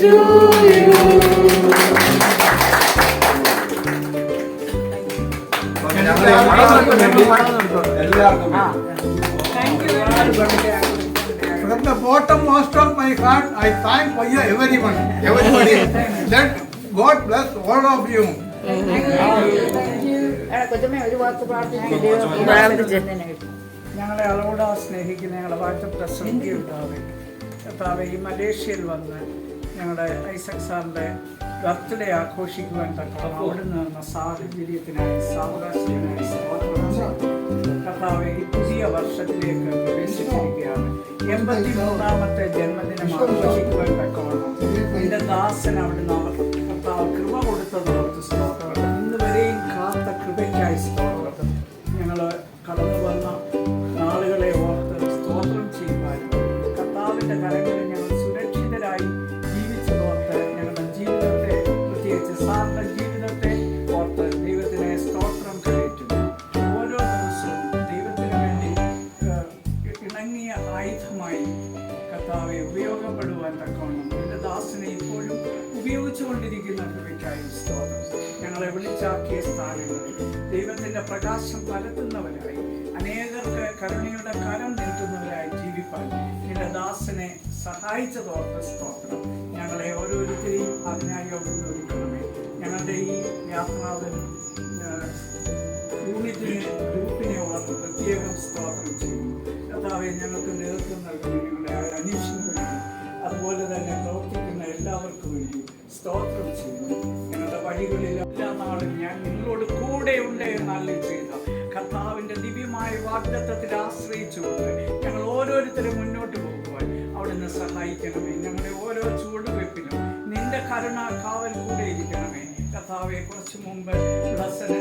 From the bottom most of my heart, I thank for you everyone, everybody. Let God bless all of you. ഞങ്ങളെ അളവോടെ സ്നേഹിക്കുന്ന ഞങ്ങളെ വാഴ്ച പ്രസംഗി ഉണ്ടാവേ കർത്താവെ ഈ മലേഷ്യയിൽ വന്ന് ഞങ്ങളുടെ ഐസക് സാറിന്റെ ബർത്ത്ഡേ ആഘോഷിക്കുവാൻ തക്കോളം അവിടെ നിന്ന് സാഹചര്യത്തിനായി സാവകാശത്തിനായി കർത്താവ് ഈ പുതിയ വർഷത്തിലേക്ക് പ്രവേശിച്ചിരിക്കുകയാണ്. എൺപത്തി മൂന്നാമത്തെ ജന്മദിനം ആഘോഷിക്കുവാൻ തക്കോളം എന്റെ ദാസൻ അവിടെ അവർ ഉപയോഗപ്പെടുവാൻ തക്കവണ്ണം എന്റെ ദാസിനെ ഇപ്പോഴും ഉപയോഗിച്ചുകൊണ്ടിരിക്കുന്ന കൃപയ്ക്കായി സ്തോത്രം. ഞങ്ങളെ വിളിച്ചാക്കിയ സ്ഥാനങ്ങളിൽ ദൈവത്തിന്റെ പ്രകാശം പരത്തുന്നവരായി അനേകർക്ക് കരുണയുടെ കരം നീട്ടുന്നവരായി ജീവിപ്പാൻ നിന്റെ ദാസിനെ സഹായിച്ചതോർത്ത് സ്തോത്രം. ഞങ്ങളെ ഓരോരുത്തരെയും അതിനായി അവിടുന്ന് ഒരുക്കണമേ ഞങ്ങളുടെ ഈ യാത്രാവൻ യൂണിറ്റിനെ ഗ്രൂപ്പിനെ ഓർത്ത് പ്രത്യേകം സ്തോത്രം ചെയ്യുന്നു. കർത്താവെ ഞങ്ങൾക്ക് നേതൃത്വം നൽകുന്ന വഴികളിൽ എല്ലാ ഞാൻ നിങ്ങളോട് കൂടെ ഉണ്ട് എന്നല്ല ചെയ്ത. കർത്താവിന്റെ ദിവ്യമായ വാഗ്ദത്തത്തിൽ ആശ്രയിച്ചുകൊണ്ട് ഞങ്ങൾ ഓരോരുത്തരും മുന്നോട്ട് പോകുവാൻ അവിടുന്ന് സഹായിക്കണമേ. ഞങ്ങളുടെ ഓരോ ചുവടുവെപ്പിലും നിന്റെ കരുണ കാവൽ കൂടെ ഇരിക്കണമേ. കർത്താവെ കുറച്ച് മുമ്പ് ബ്ലസ്സന്